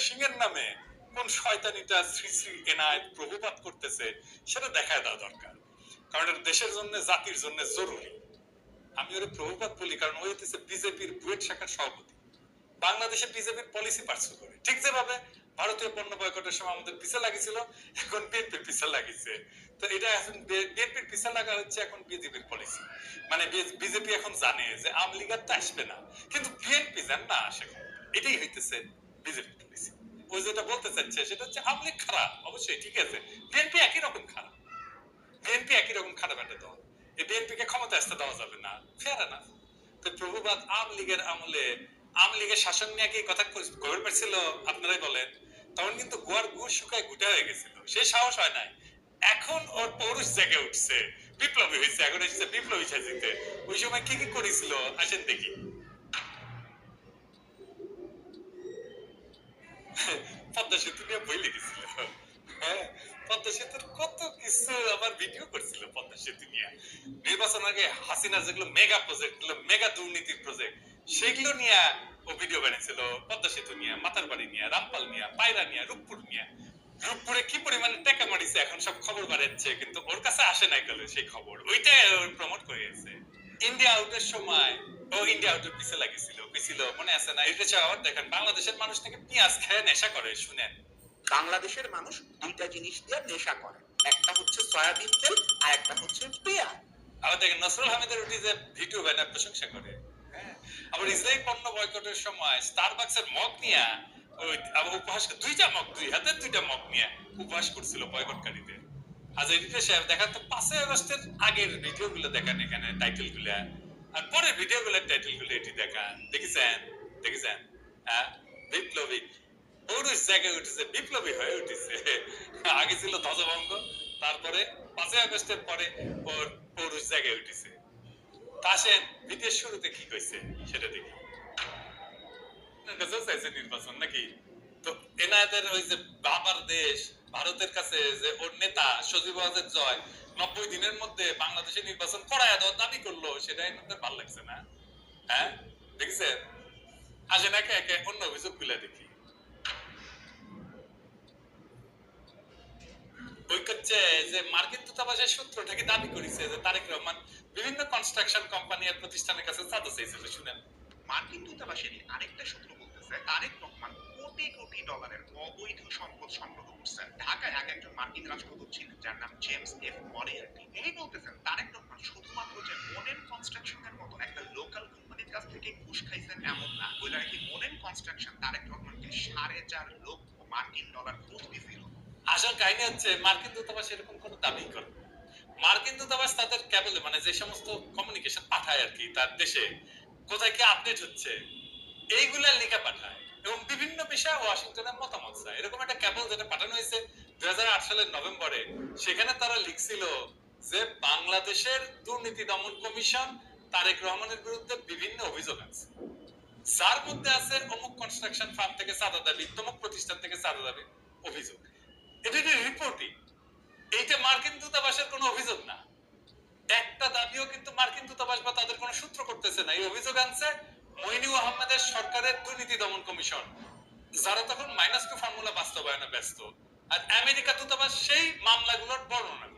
Bashing এর নামে কোন শয়তানিটা শ্রী শ্রী এনায়েত প্রভুপাত করতেছে, সেটা দেখায় দেওয়া দরকার। কারণ এটা দেশের জন্য, জাতির জন্য জরুরি। আমি ওর প্রভুপাত বলি, কারণ ওই হচ্ছে বিজেপির বুয়েট শাখার সভাপতি। বাংলাদেশে বিজেপির পলিসি পার্সু করে। ঠিক যেভাবে ভারতীয় পণ্য বয়কটের সময় আমাদের পিছে লাগিয়েছিল, এখন পিছে লাগিয়েছে। তো এটা এখন বিএনপির পিছে লাগা হচ্ছে এখন বিজেপির পলিসি। মানে বিজেপি এখন জানে যে আওয়ামী লীগ আসবে না। কিন্তু বিএনপি জান না এটাই হইতেছে পলিসি ও যেটা বলতে চাচ্ছে, সেটা হচ্ছে খারাপ, অবশ্যই, ঠিক আছে। বিএনপি একই রকম খারাপ। বিএনপি একই রকম খারাপ একটা দল। এই ক্ষমতা আসতে দেওয়া যাবে না না তো প্রভুবাদ আওয়ামী লীগের আমলে, আওয়ামী লীগের শাসন নিয়ে কি কথা কবে পারছিল আপনারাই বলেন। তখন কিন্তু গোয়ার গুড় শুকায় গুটা হয়ে গেছিল। সেই সাহস হয় নাই। এখন ওর পৌরুষ জেগে উঠছে। বিপ্লবী হয়েছে এখন এসেছে বিপ্লবী সাজিতে। ওই সময় কি কি করেছিল, আসেন দেখি পদ্মা বই লিখেছিল হ্যাঁ পদ্মা সেতুর কত কিছু আমার ভিডিও করছিল পদ্মা সেতু নিয়ে। নির্বাচন আগে হাসিনা যেগুলো মেগা প্রজেক্টগুলো মেগা দুর্নীতির প্রজেক্ট সেগুলো নিয়ে ও ভিডিও বানিয়েছিল। পদ্মা সেতু নিয়ে মাতার বাড়ি নিয়ে, রামপাল নিয়ে, পায়রা নিয়ে, রূপপুর নিয়ে। রূপপুরে কি পরিমাণে টাকা মারিছে এখন সব খবর বাড়াচ্ছে, কিন্তু ওর কাছে আসে নাই গেল সেই খবর? ওইটাই প্রমোট করে গেছে। ইন্ডিয়া আউটের সময় ও ইন্ডিয়া আউটের পিছে লাগিয়েছিল, পিছিল, মনে আছে না? এটা দেখেন, বাংলাদেশের মানুষ নাকি পেঁয়াজ খেয়ে, নেশা করে, শুনেন। বাংলাদেশের মানুষ দুইটা জিনিস দিয়ে নেশা করে। একটা হচ্ছে সয়াবিন তেল আর একটা হচ্ছে পেঁয়াজ। আবার দেখেন নসরুল হামিদের যে ভিডিও ব্যানার প্রশংসা করে। হ্যাঁ। আবার ইসরায়েল পণ্য বয়কটের সময় স্টারবাক্সের মগ নিয়ে, ওই আবার উপহাস দুইটা মগ, দুই দুইটা মগ উপহাস করছিল বয়কটকারীদের। আজ সাহেব তো পাঁচই আগস্টের আগের এখানে আরগুলো এটি দেখান। দেখেছেন? দেখেছেন? হ্যাঁ? বিপ্লবী। জায়গায় উঠেছে, বিপ্লবী হয়ে উঠেছে। আগে ছিল ধ্বজভঙ্গ, তারপরে পাঁচই আগস্টের পরে ওর পৌরুষ জায়গায় উঠেছে। শুরুতে কি কইছে সেটা দেখি। নির্বাচন নাকি? তো ওই যে বাবার দেশ, ভারতের কাছে যে ওর নেতা সজীব ওয়াজেদ জয়, নব্বই দিনের মধ্যে বাংলাদেশে নির্বাচন করায় দেওয়ার দাবি করল, সেটা এনাদের ভালো লাগছে না। হ্যাঁ দেখছেন? আসেন একে একে অন্য অভিযোগগুলা দেখি। ওই করছে যে মার্কিন দূতাবাসের সূত্র থেকে দাবি করেছে যে তারেক রহমান বিভিন্ন কনস্ট্রাকশন কোম্পানি আর প্রতিষ্ঠানের কাছে চাঁদা চাইছিল, শুনেন। মার্কিন দূতাবাসেরই আরেকটা সূত্র বলতেছে, তারেক রহমান কোটি কোটি ডলারের অবৈধ সম্পদ সংগ্রহ করছেন। ঢাকায় এক একজন মার্কিন রাষ্ট্রদূত ছিলেন, যার নাম জেমস এফ মরিয়ার্টি তিনি বলতেছেন, তারেক রহমান শুধুমাত্র যে মোনেন কনস্ট্রাকশনের মতো একটা লোকাল কোম্পানির কাছ থেকে ঘুষ খাইছেন, এমন না। বলে রাখি মোনেন কনস্ট্রাকশন তারেক রহমানকে সাড়ে চার লক্ষ মার্কিন ডলার ঘুষ দিছিল। আসল কাহিনী হচ্ছে, মার্কিন দূতাবাস এরকম কোনো দাবি করে মার্কিন দূতাবাস তাদের ক্যাবেল মানে যে সমস্ত কমিউনিকেশন পাঠায় আর কি তার দেশে, কোথায় কি আপডেট হচ্ছে, এইগুলা লিখে পাঠায়। এবং বিভিন্ন বিষয়ে ওয়াশিংটনের মতামত চায়। এরকম একটা ক্যাবল যেটা পাঠানো হয়েছে দুই সালের নভেম্বরে, সেখানে তারা লিখছিল যে বাংলাদেশের দুর্নীতি দমন কমিশন তারেক রহমানের বিরুদ্ধে বিভিন্ন অভিযোগ আছে। যার মধ্যে আছে অমুক কনস্ট্রাকশন ফার্ম থেকে চাঁদা দাবি তমুক প্রতিষ্ঠান থেকে চাঁদা দাবি অভিযোগ। এটা একটা রিপোর্টিং এইটা মার্কিন দূতাবাসের কোনো অভিযোগ না। একটা দাবিও কিন্তু মার্কিন দূতাবাস বা তাদের কোনো সূত্র করতেছে না। এই অভিযোগ আনছে মইনু আহমেদের সরকারের দুর্নীতি দমন কমিশন। যারা তখন মাইনাস টু ফর্মুলা বাস্তবায়নে ব্যস্ত। আর আমেরিকা দূতাবাস সেই মামলাগুলোর বর্ণনা